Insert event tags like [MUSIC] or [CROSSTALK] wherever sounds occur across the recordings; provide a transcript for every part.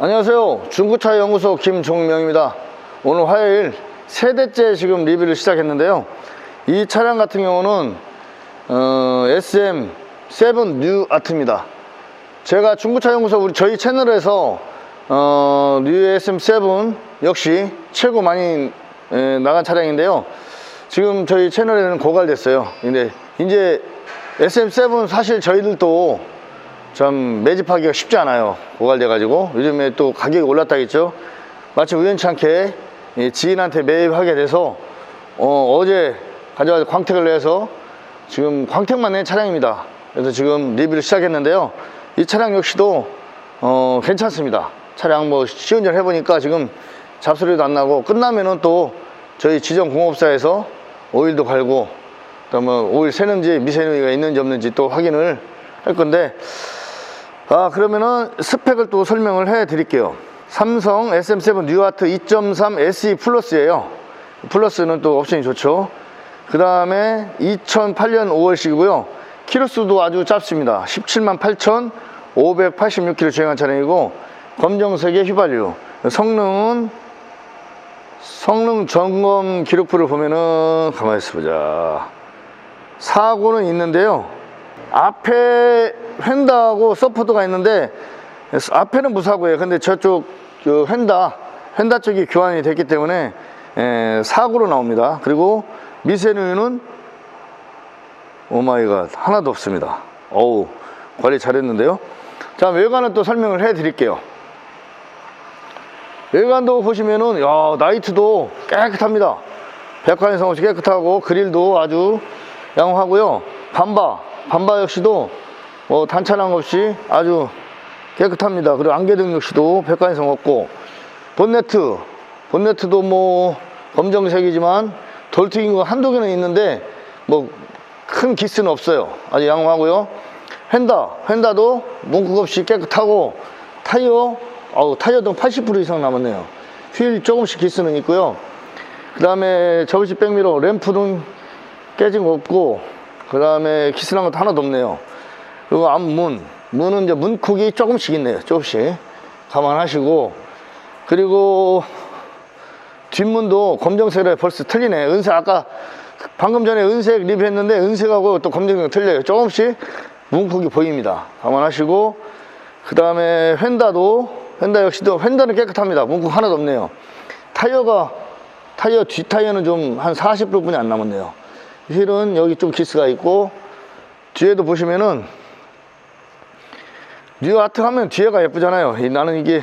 안녕하세요. 중고차 연구소 김종명입니다. 오늘 화요일 세 대째 지금 리뷰를 시작했는데요. 이 차량 같은 경우는 어, SM7 뉴 아트입니다. 제가 중고차 연구소 우리 저희 채널에서 어, 뉴 SM7 역시 최고 많이 에, 나간 차량인데요. 지금 저희 채널에는 고갈됐어요. 근데 이제 SM7 사실 저희들도 참 매집하기가 쉽지 않아요. 고갈돼가지고 요즘에 또 가격이 올랐다겠죠. 마침 우연치 않게 이 지인한테 매입하게 돼서 어, 제 가져와서 광택을 내서 지금 광택만 낸 차량입니다. 그래서 지금 리뷰를 시작했는데요. 이 차량 역시도 어, 괜찮습니다. 차량 뭐 시운전 해보니까 지금 잡소리도 안 나고 끝나면은 또 저희 지정 공업사에서 오일도 갈고 그다음에 오일 새는지 미세누이가 있는지 없는지 또 확인을 할 건데 아 그러면은 스펙을 또 설명을 해 드릴게요. 삼성 SM7 뉴아트 2.3 SE 플러스예요. 플러스는 또 옵션이 좋죠. 그 다음에 2008년 5월식이고요. 키로수도 아주 짧습니다. 17만 8,586km 주행한 차량이고 검정색의 휘발유. 성능은 성능 점검 기록부를 보면은 가만히 있어 보자. 사고는 있는데요 앞에 휀다하고 서포트가 있는데 앞에는 무사고예요. 근데 저쪽 그 휀다 휀다 쪽이 교환이 됐기 때문에 에, 사고로 나옵니다. 그리고 미세누유는 오마이갓 하나도 없습니다. 어우 관리 잘했는데요. 자 외관은 또 설명을 해 드릴게요. 외관도 보시면은 야 나이트도 깨끗합니다. 백화현상 없이 깨끗하고 그릴도 아주 양호하고요. 반바 반바 역시도 뭐 단차랑 없이 아주 깨끗합니다. 그리고 안개등 역시도 백화현상 없고 본네트 본네트도 뭐 검정색이지만 덜 튀긴 거 한두 개는 있는데 뭐 큰 기스는 없어요. 아주 양호하고요. 휀다 휀다도 문콕 없이 깨끗하고 타이어 어우 타이어도 80% 이상 남았네요. 휠 조금씩 기스는 있고요. 그 다음에 접이식 백미러 램프는 깨진 거 없고 그 다음에 기스난 것도 하나도 없네요. 그리고 앞문. 문은 이제 문콕이 조금씩 있네요. 조금씩. 감안하시고. 그리고 뒷문도 검정색으로 벌써 틀리네. 은색 아까 방금 전에 은색 리뷰했는데 은색하고 또 검정색 틀려요. 조금씩 문콕이 보입니다. 감안하시고. 그 다음에 휀다도 휀다 역시도 휀다는 깨끗합니다. 문콕 하나도 없네요. 타이어가 타이어 뒷 타이어는 좀 한 40%분이 안 남았네요 휠은 여기 좀 기스가 있고 뒤에도 보시면은 뉴 아트 하면 뒤에가 예쁘잖아요. 이- 나는 이게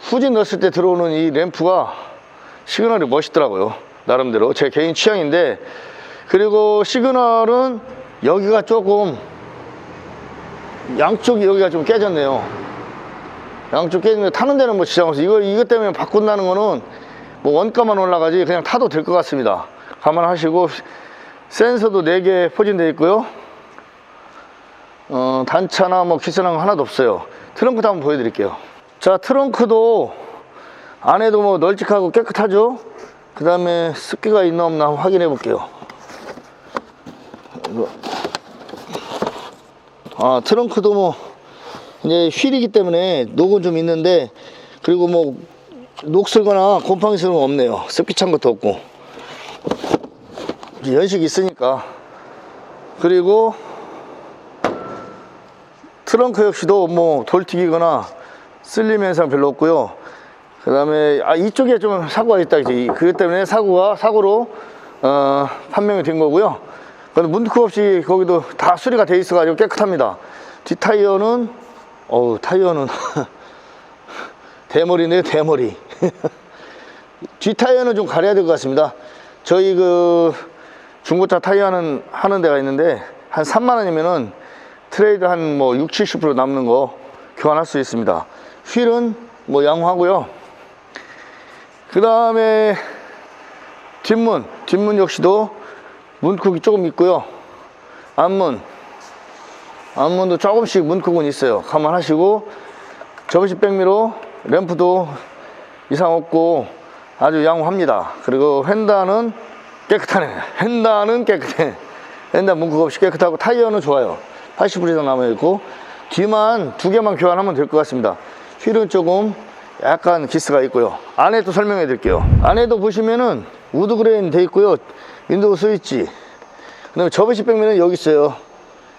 후진 넣었을 때 들어오는 이 램프가 시그널이 멋있더라고요. 나름대로. 제 개인 취향인데 그리고 시그널은 여기가 조금 양쪽이 여기가 좀 깨졌네요. 양쪽 깨지는데 타는 데는 뭐 지장 없어 이거 이것 때문에 바꾼다는 거는 뭐 원가만 올라가지 그냥 타도 될 것 같습니다 감안하시고 센서도 4개 포진되어 있고요. 어, 단차나 뭐 기스난 거 하나도 없어요. 트렁크도 한번 보여드릴게요. 자 트렁크도 안에도 뭐 널찍하고 깨끗하죠? 그 다음에 습기가 있나 없나 확인해 볼게요. 아 트렁크도 뭐 이제 휠이기 때문에 녹은 좀 있는데 그리고 뭐 녹슬거나 곰팡이 슬은 없네요. 습기 찬 것도 없고 연식이 있으니까. 그리고 트렁크 역시도 뭐 돌튀기거나 쓸림 현상 별로 없고요. 그 다음에 아 이쪽에 좀 사고가 있다 이제 그것 때문에 사고가 사고로 어, 판명이 된 거고요. 근데 문크 없이 거기도 다 수리가 돼 있어 가지고 깨끗합니다. 뒷 타이어는 어우 타이어는 [LAUGHS] 대머리네요 대머리. [LAUGHS] 뒷 타이어는 좀 가려야 될 것 같습니다. 저희 그 중고차 타이어 하는, 하는 데가 있는데 한 3만 원이면은 트레이드 한 뭐 6, 70% 남는 거 교환할 수 있습니다. 휠은 뭐 양호하고요. 그 다음에 뒷문 뒷문 역시도 문콕이 조금 있고요. 앞문 앞문도 조금씩 문콕은 있어요. 감안하시고 접이식 백미로 램프도 이상 없고 아주 양호합니다. 그리고 휀다는 깨끗하네 휀다는 깨끗해 휀다 문콕 없이 깨끗하고 타이어는 좋아요 80% 이상 남아있고 뒤만 두 개만 교환하면 될 것 같습니다 휠은 조금 약간 기스가 있고요. 안에 또 설명해 드릴게요. 안에도 보시면은 우드 그레인 돼 있고요. 윈도우 스위치. 그 다음에 접이식 백면은 여기 있어요.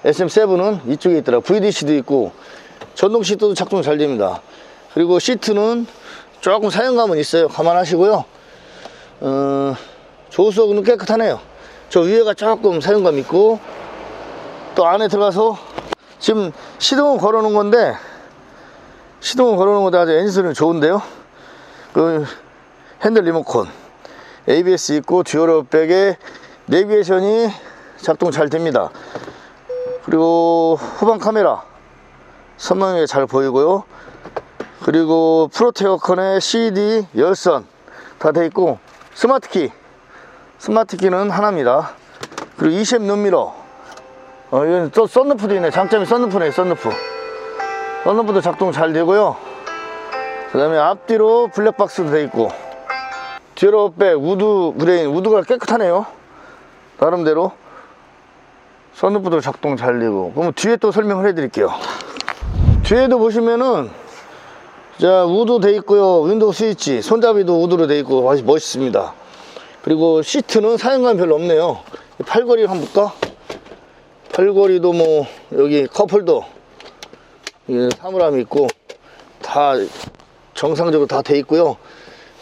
SM7은 이쪽에 있더라. VDC도 있고 전동 시트도 작동 잘 됩니다. 그리고 시트는 조금 사용감은 있어요. 감안하시고요. 어, 조수석은 깨끗하네요. 저 위에가 조금 사용감 있고 또 안에 들어가서 지금 시동은 걸어 놓은 건데 시동은 걸어 놓은 건데 아주 엔진 소리는 좋은데요. 그 핸들 리모컨 ABS 있고 듀얼 백에 내비게이션이 작동 잘 됩니다. 그리고 후방 카메라 선명하게 잘 보이고요. 그리고 프로테어컨에 CD 열선 다 돼 있고 스마트키 스마트키는 하나입니다. 그리고 20 눈미러 어, 이건 또 썬루프도 있네. 장점이 썬루프네, 썬루프. 썬루프도 작동 잘 되고요. 그 다음에 앞뒤로 블랙박스도 돼 있고 뒤로 백 우드 브레인 우드가 깨끗하네요. 나름대로 썬루프도 작동 잘 되고 그럼 뒤에 또 설명을 해 드릴게요. 뒤에도 보시면은 자 우드 돼 있고요. 윈도우 스위치 손잡이도 우드로 돼 있고 아주 멋있습니다. 그리고 시트는 사용감 별로 없네요. 팔걸이 한번 볼까? 팔걸이도 뭐 여기 컵홀더 이게 사물함이 있고 다 정상적으로 다 돼 있고요.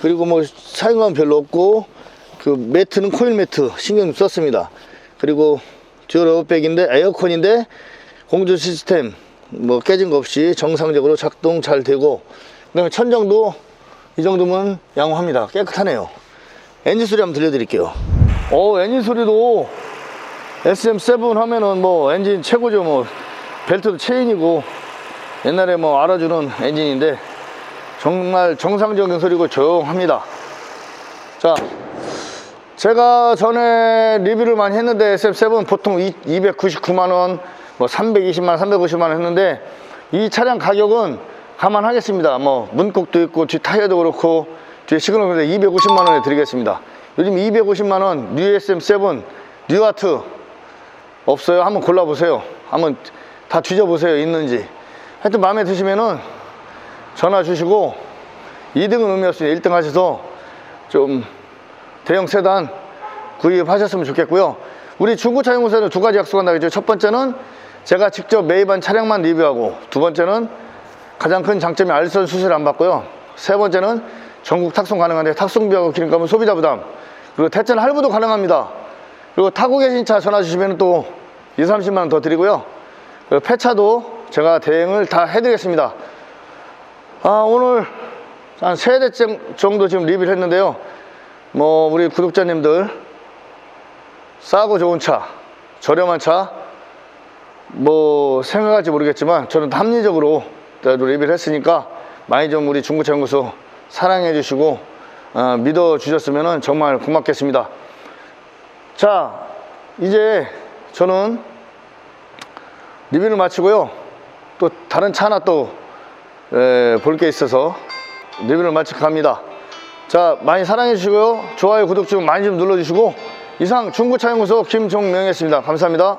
그리고 뭐 사용감 별로 없고 그 매트는 코일 매트 신경 썼습니다. 그리고 듀얼 에어백인데 에어컨인데 공조 시스템 뭐 깨진 거 없이 정상적으로 작동 잘 되고 그다음에 천정도 이 정도면 양호합니다. 깨끗하네요. 엔진 소리 한번 들려드릴게요. 오 엔진 소리도 SM7 하면은 뭐 엔진 최고죠. 뭐 벨트도 체인이고 옛날에 뭐 알아주는 엔진인데 정말 정상적인 소리고 조용합니다. 자, 제가 전에 리뷰를 많이 했는데 SM7 보통 299만원, 뭐 320만원, 350만원 했는데 이 차량 가격은 감안하겠습니다. 뭐 문콕도 있고 뒤 타이어도 그렇고 뒤에 시그널도 250만원에 드리겠습니다. 요즘 250만원 뉴 SM7 뉴아트 없어요? 한번 골라보세요. 한번 다 뒤져보세요. 있는지. 하여튼 마음에 드시면은 전화 주시고 2등은 의미 없으니 1등 하셔서 좀 대형 세단 구입하셨으면 좋겠고요. 우리 중고차 연구소에는 두 가지 약속한다고 했죠. 첫 번째는 제가 직접 매입한 차량만 리뷰하고 두 번째는 가장 큰 장점이 알선 수수료 안 받고요. 세 번째는 전국 탁송 가능한데 탁송비하고 기름값은 소비자 부담 그리고 대전 할부도 가능합니다. 그리고 타고 계신 차 전화 주시면 또 2, 30만 원 더 드리고요. 그리고 폐차도 제가 대행을 다 해드리겠습니다. 아, 오늘 한 세대 정도 지금 리뷰를 했는데요. 뭐, 우리 구독자님들 싸고 좋은 차, 저렴한 차, 뭐, 생각할지 모르겠지만 저는 합리적으로 리뷰를 했으니까 많이 좀 우리 중고차 연구소 사랑해 주시고 어, 믿어 주셨으면 정말 고맙겠습니다. 자, 이제 저는 리뷰를 마치고요. 또 다른 차 하나 또 볼 게 있어서 리뷰를 마치고 갑니다. 자, 많이 사랑해 주시고요. 좋아요, 구독 좀 많이 좀 눌러 주시고 이상 중고차 연구소 김종명이었습니다. 감사합니다.